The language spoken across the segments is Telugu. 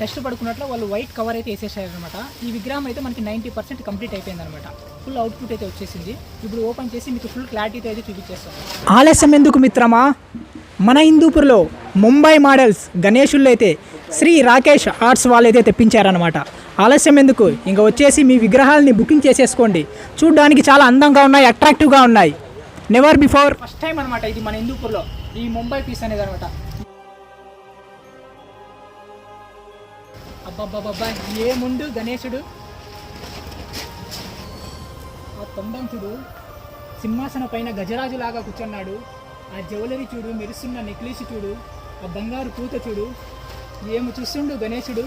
డస్ట్ పడుకున్నట్లు వాళ్ళు వైట్ కవర్ అయితే వేసేసారనమాట ఈ విగ్రహం అయితే మనకి నైంటీ పర్సెంట్ కంప్లీట్ అయిపోయింది అనమాట ఫుల్ అవుట్పుట్ అయితే వచ్చేసింది. ఇప్పుడు ఓపెన్ చేసి మీకు ఫుల్ క్లారిటీతో అయితే చూపించేస్తాం. ఆలస్యం ఎందుకు మిత్రమా? మన హిందూపూర్లో ముంబై మోడల్స్ గణేషుల్లో అయితే శ్రీ రాకేష్ ఆర్ట్స్ వాళ్ళు అయితే తెప్పించారనమాట ఆలస్యం ఎందుకు? ఇంకా వచ్చేసి మీ విగ్రహాలని బుకింగ్ చేసేసుకోండి. చూడడానికి చాలా అందంగా ఉన్నాయి అట్రాక్టివ్గా ఉన్నాయి. నెవర్ బిఫోర్ ఫస్ట్ టైం అనమాట ఇది మన హిందూపూర్లో ఈ ముంబై పీస్ అనేది అనమాట అబ్బాబ్బాబ్బా ఏముండు గణేశుడు? ఆ తొండంతుడు సింహాసన పైన గజరాజు లాగా కూర్చున్నాడు. ఆ జ్యువెలరీ చూడు మెరుస్తున్న నెక్లెస్ చూడు ఆ బంగారు పూత చూడు. ఏమి చూస్తుండు గణేశుడు?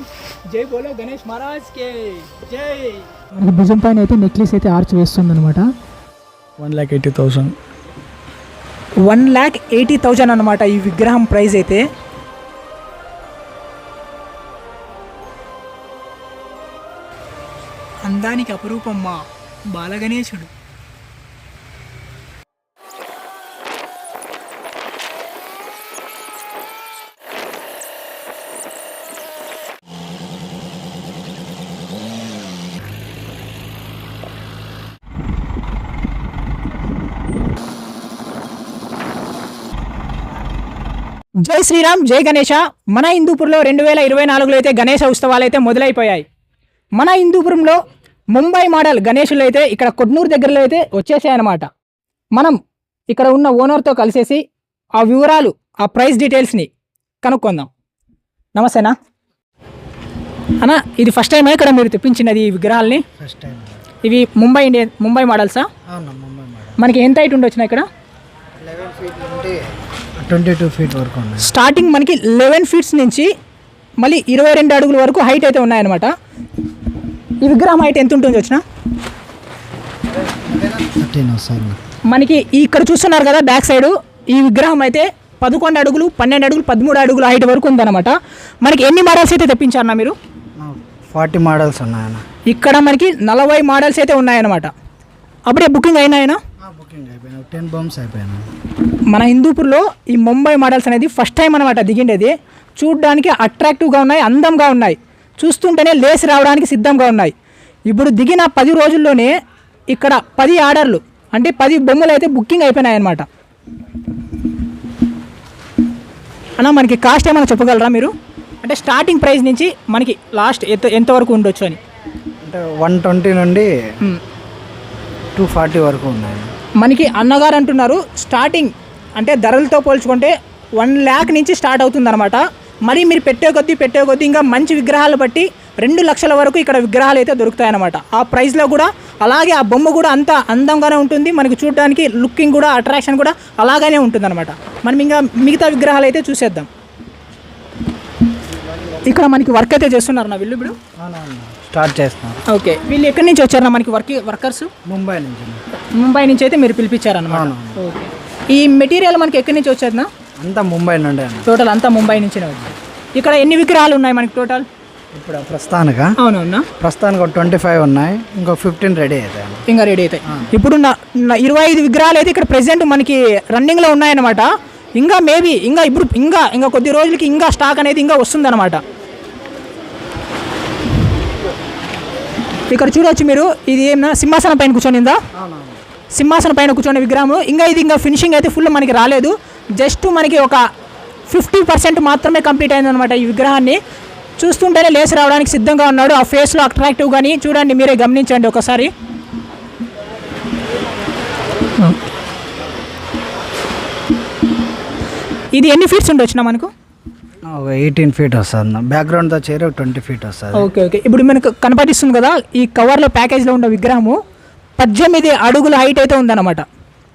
జై బోలో గణేష్ మహారాజ్ కే జై. మనకి భుజం పైన అయితే నెక్లెస్ అయితే ఆర్చ్ వేస్తుంది అనమాట one lakh eighty thousand. One lakh eighty thousand అనమాట ఈ విగ్రహం ప్రైస్ అయితే. అందానికి అపరూపమ్మా బాలగణేశుడు. జై శ్రీరామ్ జై గణేష మన హిందూపూర్లో రెండు వేల ఇరవై నాలుగులో అయితే గణేష ఉత్సవాలు అయితే మొదలైపోయాయి. మన హిందూపురంలో ముంబై మోడల్ గణేషులు అయితే ఇక్కడ కొడ్నూరు దగ్గరలో అయితే వచ్చేసాయి అనమాట మనం ఇక్కడ ఉన్న ఓనర్తో కలిసేసి ఆ వివరాలు ఆ ప్రైస్ డీటెయిల్స్ని కనుక్కుందాం. నమస్తేనా? అన్న ఇది ఫస్ట్ టైం ఇక్కడ మీరు తెప్పించినది ఈ విగ్రహాలని? ఫస్ట్ టైం ఇవి ముంబై ఇండియన్ ముంబై మోడల్సా? ముంబై మనకి ఎంత హైట్ ఉండొచ్చిన ఇక్కడ? లెవెన్ ఫీట్ నుండి ట్వంటీ టూ ఫీట్ వరకు ఉన్నాయి. స్టార్టింగ్ మనకి లెవెన్ ఫీట్స్ నుంచి మళ్ళీ ఇరవై రెండు అడుగుల వరకు హైట్ అయితే ఉన్నాయన్నమాట. ఈ విగ్రహం హైట్ ఎంత ఉంటుంది వచ్చిన? మనకి ఇక్కడ చూస్తున్నారు కదా బ్యాక్ సైడ్. ఈ విగ్రహం అయితే పదకొండు అడుగులు పన్నెండు అడుగులు పదమూడు అడుగుల హైట్ వరకు ఉందన్నమాట. మనకి ఎన్ని మోడల్స్ అయితే తెప్పించారన్న మీరు? ఫార్టీ మోడల్స్ ఉన్నాయన్న. ఇక్కడ మనకి నలభై మోడల్స్ అయితే ఉన్నాయన్నమాట. అప్పుడే బుకింగ్ అయినాయనా బుకింగ్ టెన్ బొమ్స్ అయిపోయినాయి. మన హిందూపూర్లో ఈ ముంబై మోడల్స్ అనేది ఫస్ట్ టైం అనమాట దిగిండేది. చూడడానికి అట్రాక్టివ్గా ఉన్నాయి అందంగా ఉన్నాయి. చూస్తుంటేనే లేసి రావడానికి సిద్ధంగా ఉన్నాయి. ఇప్పుడు దిగిన పది రోజుల్లోనే ఇక్కడ పది ఆర్డర్లు అంటే పది బొమ్మలు అయితే బుకింగ్ అయిపోయినాయి అనమాట అన్న మనకి కాస్ట్ ఏమైనా చెప్పగలరా మీరు? అంటే స్టార్టింగ్ ప్రైస్ నుంచి మనకి లాస్ట్ ఎంత ఎంతవరకు ఉండొచ్చు అని? అంటే వన్ ట్వంటీ నుండి. టూ ఫార్టీ వరకు ఉన్నాయి. మనకి అన్నగారు అంటున్నారు స్టార్టింగ్ అంటే ధరలతో పోల్చుకుంటే వన్ ల్యాక్ నుంచి స్టార్ట్ అవుతుందన్నమాట. మరి మీరు పెట్టే కొద్దీ పెట్టే కొద్దీ ఇంకా మంచి విగ్రహాలు బట్టి రెండు లక్షల వరకు ఇక్కడ విగ్రహాలు అయితే దొరుకుతాయన్నమాట. ఆ ప్రైస్లో కూడా అలాగే ఆ బొమ్మ కూడా అంత అందంగానే ఉంటుంది. మనకి చూడడానికి లుకింగ్ కూడా అట్రాక్షన్ కూడా అలాగనే ఉంటుందన్నమాట. మనం ఇంకా మిగతా విగ్రహాలు అయితే చూసేద్దాం. ఇక్కడ మనకి వర్క్ అయితే చేస్తున్నారు నా వీళ్ళు ఇప్పుడు? స్టార్ట్ చేస్తున్నాం ఓకే. వీళ్ళు ఎక్కడి నుంచి వచ్చారు మనకి వర్క్ వర్కర్స్? ముంబై నుంచి. ముంబై నుంచి అయితే మీరు పిలిపించారన్నమాట. ఓకే. ఈ మెటీరియల్ మనకి ఎక్కడి నుంచి వచ్చేదినా అంతా ముంబై నుండి టోటల్ అంతా ముంబై నుంచినే వచ్చింది. ఇక్కడ ఎన్ని విగ్రహాలు ఉన్నాయి మనకి టోటల్? ఇప్పుడు ప్రస్తుతానిక? అవునవునా? ప్రస్తుతానికి ఒక ట్వంటీ ఫైవ్ ఉన్నాయి. ఇంకో ఫిఫ్టీన్ రెడీ అవుతాయి ఇంకా రెడీ అవుతాయి ఇప్పుడు ఇరవై ఐదు విగ్రహాలు అయితే ఇక్కడ ప్రెసెంట్ మనకి రన్నింగ్లో ఉన్నాయన్నమాట. ఇంకా మేబీ ఇంకా ఇప్పుడు ఇంకా ఇంకా కొద్ది రోజులకి ఇంకా స్టాక్ అనేది ఇంకా వస్తుందన్నమాట. ఇక్కడ చూడొచ్చు మీరు ఇది ఏమన్నా సింహాసనం పైన కూర్చొనిందా సింహాసనం పైన కూర్చున్న విగ్రహం ఇంకా ఇది ఇంకా ఫినిషింగ్ అయితే ఫుల్ మనకి రాలేదు. జస్ట్ మనకి ఒక ఫిఫ్టీ పర్సెంట్ మాత్రమే కంప్లీట్ అయిందనమాట ఈ విగ్రహాన్ని. చూస్తుంటేనే లేచి రావడానికి సిద్ధంగా ఉన్నాడు. ఆ ఫేస్లో అట్రాక్టివ్ కానీ చూడండి మీరే గమనించండి ఒకసారి. ఇది ఎన్ని ఫీట్స్ ఉండొచ్చునా మనకు? ఎయిటీన్ ఫీట్ వస్తుంది. బ్యాక్గ్రౌండ్తో చేరి ట్వంటీ ఫీట్ వస్తుంది. Okay okay. ఇప్పుడు మనకు కనపడిస్తుంది కదా ఈ కవర్లో ప్యాకేజ్లో ఉన్న విగ్రహము పద్దెనిమిది అడుగుల హైట్ అయితే ఉందన్నమాట.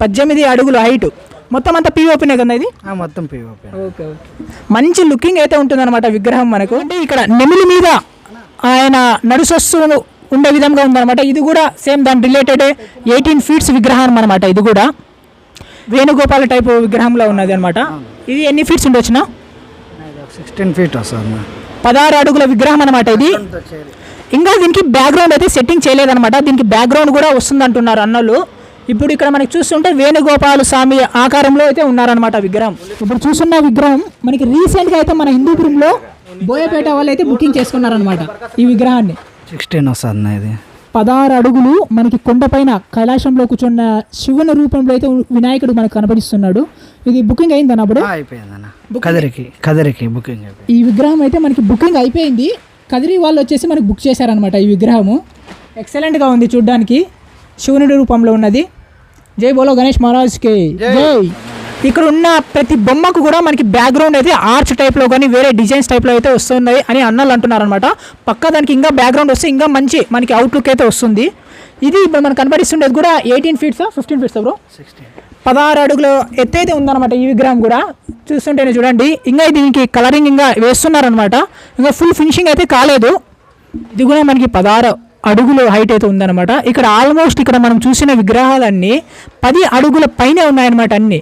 పద్దెనిమిది అడుగుల హైట్ మొత్తం అంతా పీఓపీనే కదా ఇది? ఆ, మొత్తం పిఓపి ఓకే ఓకే. మంచి లుకింగ్ అయితే ఉంటుందన్నమాట విగ్రహం మనకు. అంటే ఇక్కడ నెమిలి మీద ఆయన నడుసొస్తూ ఉండే విధంగా ఉందన్నమాట. ఇది కూడా సేమ్ దాని రిలేటెడ్ ఎయిటీన్ ఫీట్స్ విగ్రహం అనమాట ఇది కూడా. వేణుగోపాల టైప్ విగ్రహంలో ఉన్నది అనమాట ఇది ఎన్ని ఫీట్స్ ఉండొచ్చునా? సిక్స్టీన్ ఫీట్ వస్తుంది పదహారు అడుగుల విగ్రహం అనమాట ఇది. ఇంకా దీనికి బ్యాక్గ్రౌండ్ అయితే సెట్టింగ్ చేయలేదన్నమాట. దీనికి బ్యాక్గ్రౌండ్ కూడా వస్తుంది అంటున్నారు అన్నలు ఇప్పుడు ఇక్కడ మనకి చూస్తుంటే వేణుగోపాల స్వామి ఆకారంలో అయితే ఉన్నారనమాట విగ్రహం. ఇప్పుడు చూస్తున్న విగ్రహం మనకి రీసెంట్గా అయితే మన హిందూపురంలో బోయపేట వాళ్ళు అయితే బుకింగ్ చేసుకున్నారనమాట ఈ విగ్రహాన్ని. సిక్స్టీన్ వస్తుంది ఇది. పదహారు అడుగులు మనకి కొండపైన కైలాసంలో కూర్చున్న శివుని రూపంలో అయితే వినాయకుడు మనకు కనబడిస్తున్నాడు ఇది బుకింగ్ అయింది అప్పుడు? అయిపోయింది అన్న. కదిరికి కదిరికి బుకింగ్ అయిపోయింది. ఈ విగ్రహం అయితే మనకి బుకింగ్ అయిపోయింది. కదిరి వాళ్ళు వచ్చేసి మనకి బుక్ చేశారనమాట ఈ విగ్రహము. ఎక్సలెంట్గా ఉంది చూడ్డానికి. శివునుడి రూపంలో ఉన్నది. జై బోలో గణేష్ మహారాజ్కి. జై. ఇక్కడ ఉన్న ప్రతి బొమ్మకు కూడా మనకి బ్యాక్గ్రౌండ్ అయితే ఆర్చ్ టైప్లో కానీ వేరే డిజైన్స్ టైప్లో అయితే వస్తున్నాయి అని అన్నలు అంటున్నారు అనమాట పక్క దానికి ఇంకా బ్యాక్గ్రౌండ్ వస్తే ఇంకా మంచి మనకి అవుట్లుక్ అయితే వస్తుంది. ఇది ఇప్పుడు మనకు కనబడిస్తుండేది కూడా ఎయిటీన్ ఫీట్సా ఫిఫ్టీన్ ఫీట్స్ బ్రో పదహారు అడుగుల ఎత్తైతే ఉందన్నమాట ఈ విగ్రహం కూడా. చూస్తుంటేనే చూడండి. ఇంకా దీనికి కలరింగ్ ఇంకా వేస్తున్నారనమాట ఇంకా ఫుల్ ఫినిషింగ్ అయితే కాలేదు. ఇది కూడా మనకి పదహారు అడుగులు హైట్ అయితే ఉందన్నమాట. ఇక్కడ ఆల్మోస్ట్ ఇక్కడ మనం చూసిన విగ్రహాలన్నీ పది అడుగుల పైనే ఉన్నాయన్నమాట అన్ని.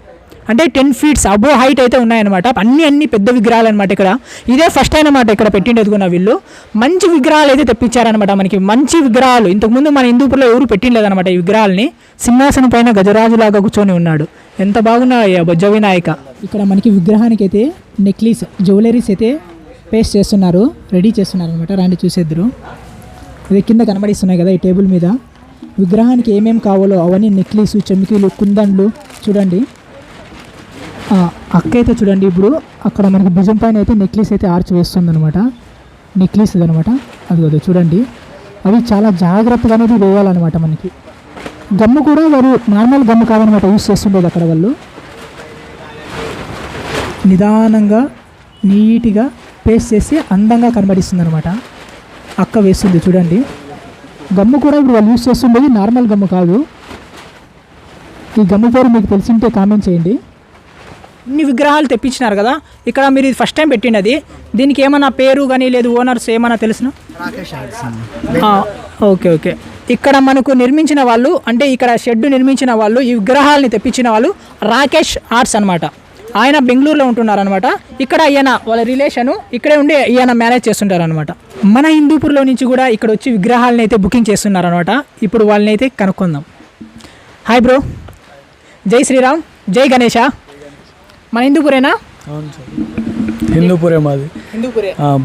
అంటే టెన్ ఫీట్స్ అబో హైట్ అయితే ఉన్నాయన్నమాట. అన్ని అన్ని పెద్ద విగ్రహాలు అనమాట ఇక్కడ. ఇదే ఫస్ట్ అనమాట ఇక్కడ పెట్టిండేది కూడా వీళ్ళు. మంచి విగ్రహాలు అయితే తెప్పించారనమాట మనకి. మంచి విగ్రహాలు. ఇంతకుముందు మన హిందూపులో ఎవరు పెట్టిండలేదనమాట ఈ విగ్రహాలని. సింహాసనం పైన గజరాజులాగా కూర్చొని ఉన్నాడు. ఎంత బాగున్నాయి బొజ్జ వినాయక. ఇక్కడ మనకి విగ్రహానికి అయితే నెక్లెస్ జ్యువెలరీస్ అయితే పేస్ట్ చేస్తున్నారు. రెడీ చేస్తున్నారు అనమాట రాండి చూసేద్దరు. ఇవి కింద కనబడిస్తున్నాయి కదా ఈ టేబుల్ మీద. విగ్రహానికి ఏమేమి కావాలో అవన్నీ నెక్లెస్ చెమికీలు కుందండ్లు చూడండి. అక్క అయితే చూడండి ఇప్పుడు అక్కడ మనకి భుజం పైన అయితే నెక్లెస్ అయితే ఆర్చ్ వేస్తుంది అనమాట నెక్లెస్ అనమాట అది కదా చూడండి. అవి చాలా జాగ్రత్తగా అనేది వేయాలన్నమాట మనకి. గమ్ము కూడా వారు నార్మల్ గమ్ము కాదనమాట యూస్ చేస్తుండేది అక్కడ వాళ్ళు. నిదానంగా నీట్గా పేస్ట్ చేసి అందంగా కనబడిస్తుంది అనమాట అక్క వేస్తుంది చూడండి. గమ్ము కూడా ఇప్పుడు వాళ్ళు యూస్ చేస్తుండేది నార్మల్ గమ్ము కాదు. ఈ గమ్ము పేరు మీకు తెలిసింటే కామెంట్ చేయండి. ఇన్ని విగ్రహాలు తెప్పించినారు కదా ఇక్కడ మీరు ఇది ఫస్ట్ టైం పెట్టినది దీనికి ఏమన్నా పేరు కానీ లేదు ఓనర్స్ ఏమన్నా తెలుసునా? రాకేష్ ఆర్ట్స్ అన్న ఆ, ఓకే ఓకే. ఇక్కడ మనకు నిర్మించిన వాళ్ళు అంటే ఇక్కడ షెడ్ నిర్మించిన వాళ్ళు ఈ విగ్రహాలని తెప్పించిన వాళ్ళు రాకేష్ ఆర్ట్స్ అనమాట ఆయన బెంగళూరులో ఉంటున్నారనమాట ఇక్కడ ఈయన వాళ్ళ రిలేషను ఇక్కడే ఉండి ఈయన మేనేజ్ చేస్తుంటారనమాట మన హిందూపూర్లో నుంచి కూడా ఇక్కడ వచ్చి విగ్రహాలని అయితే బుకింగ్ చేస్తున్నారనమాట ఇప్పుడు వాళ్ళని అయితే కనుక్కుందాం. హాయ్ బ్రో జై శ్రీరామ్. జై గణేష. మన హిందూపూరేనా? హిందూపురే మాది.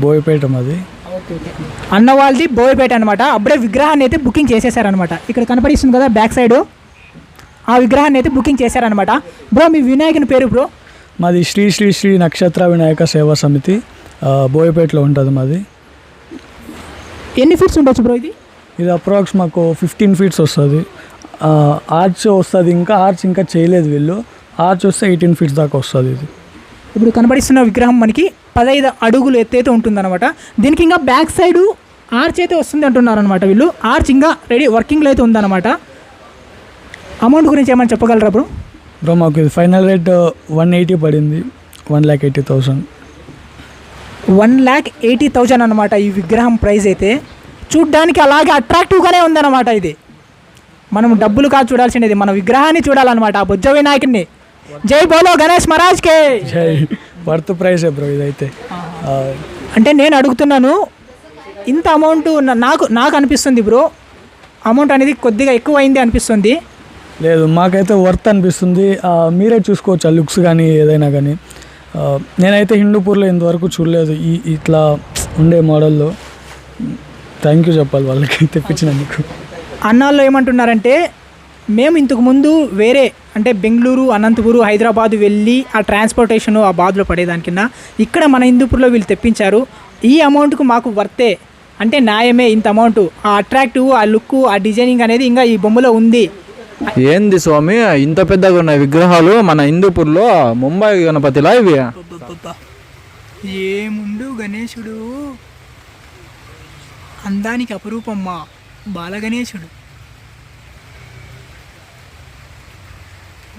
బోయపేట మాది. అన్న వాళ్ళది బోయపేట అనమాట అప్పుడే విగ్రహాన్ని అయితే బుకింగ్ చేసేసారనమాట ఇక్కడ కనపడిస్తుంది కదా బ్యాక్ సైడ్. ఆ విగ్రహాన్ని అయితే బుకింగ్ చేశారనమాట బ్రో మీ వినాయకుని పేరు బ్రో? మాది శ్రీ శ్రీ శ్రీ నక్షత్ర వినాయక సేవా సమితి. బోయపేటలో ఉంటుంది మాది. ఎన్ని ఫీట్స్ ఉండొచ్చు బ్రో ఇది? ఇది అప్రాక్స్ మాకు ఫిఫ్టీన్ ఫీట్స్ వస్తుంది. ఆర్చ్ వస్తుంది ఇంకా ఆర్చ్ ఇంకా చేయలేదు వీళ్ళు. ఆర్చ్ వస్తే ఎయిటీన్ ఫీట్స్ దాకా వస్తుంది ఇది. ఇప్పుడు కనబడిస్తున్న విగ్రహం మనకి పదహైదు అడుగులు ఎత్తైతే ఉంటుందన్నమాట. దీనికి ఇంకా బ్యాక్ సైడ్ ఆర్చ్ అయితే వస్తుంది అంటున్నారనమాట వీళ్ళు. ఆర్చ్ ఇంకా రెడీ వర్కింగ్లో అయితే ఉందన్నమాట. అమౌంట్ గురించి ఏమైనా చెప్పగలరా బ్రో బ్రో మాకు ఇది ఫైనల్ రేట్ వన్ ఎయిటీ పడింది. One lakh eighty thousand one lakh eighty thousand అనమాట ఈ విగ్రహం ప్రైస్ అయితే. చూడ్డానికి అలాగే అట్రాక్టివ్గానే ఉందన్నమాట ఇది. మనం డబ్బులు కాదు చూడాల్సిండేది మన విగ్రహాన్ని చూడాలన్నమాట ఆ బుజ్జ వినాయకుడిని జై బోలో గణేష్ మహారాజ్కే జై. వర్త్ ప్రైసే బ్రో ఇదైతే. అంటే నేను అడుగుతున్నాను ఇంత అమౌంట్ నాకు నాకు అనిపిస్తుంది బ్రో. అమౌంట్ అనేది కొద్దిగా ఎక్కువ అయింది అనిపిస్తుంది. లేదు మాకైతే వర్త్ అనిపిస్తుంది. మీరే చూసుకోవచ్చు ఆ లుక్స్ కానీ ఏదైనా కానీ? నేనైతే హిందూపూర్లో ఇంతవరకు చూడలేదు. ఈ ఇట్లా ఉండే మోడల్లో థ్యాంక్ యూ చెప్పాలి వాళ్ళకి తెప్పించినందుకు. అన్నాల్లో ఏమంటున్నారంటే మేము ఇంతకు ముందు వేరే అంటే బెంగళూరు అనంతపూరు హైదరాబాద్ వెళ్ళి ఆ ట్రాన్స్పోర్టేషన్ ఆ బాధలో పడేదానికన్నా ఇక్కడ మన హిందూపూర్లో వీళ్ళు తెప్పించారు. ఈ అమౌంట్కు మాకు వర్తే అంటే న్యాయమే ఇంత అమౌంట్. ఆ అట్రాక్టివ్ ఆ లుక్ ఆ డిజైనింగ్ అనేది ఇంకా ఈ బొమ్మలో ఉంది. ఏంది స్వామి? ఇంత పెద్దగా ఉన్నాయి విగ్రహాలు మన హిందూపూర్లో ముంబై గణపతిలా ఇవి? ఏముండు గణేశుడు? అందానికి అపరూపమ్మా బాలగణేశుడు.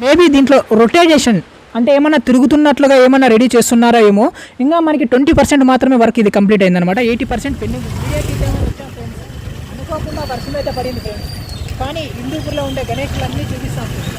మేబీ దీంట్లో రొటేషన్ అంటే ఏమన్నా తిరుగుతున్నట్లుగా ఏమన్నా రెడీ చేస్తున్నారా ఏమో? ఇంకా మనకి ట్వంటీ పర్సెంట్ మాత్రమే వర్క్ ఇది కంప్లీట్ అయిందనమాట ఎయిటీ పర్సెంట్ పెండింగ్. అనుకోకుండా వర్షం అయితే పడింది ఫ్రెండ్స్ కానీ హిందూపూర్లో ఉండే గణేషులు చూపిస్తాం.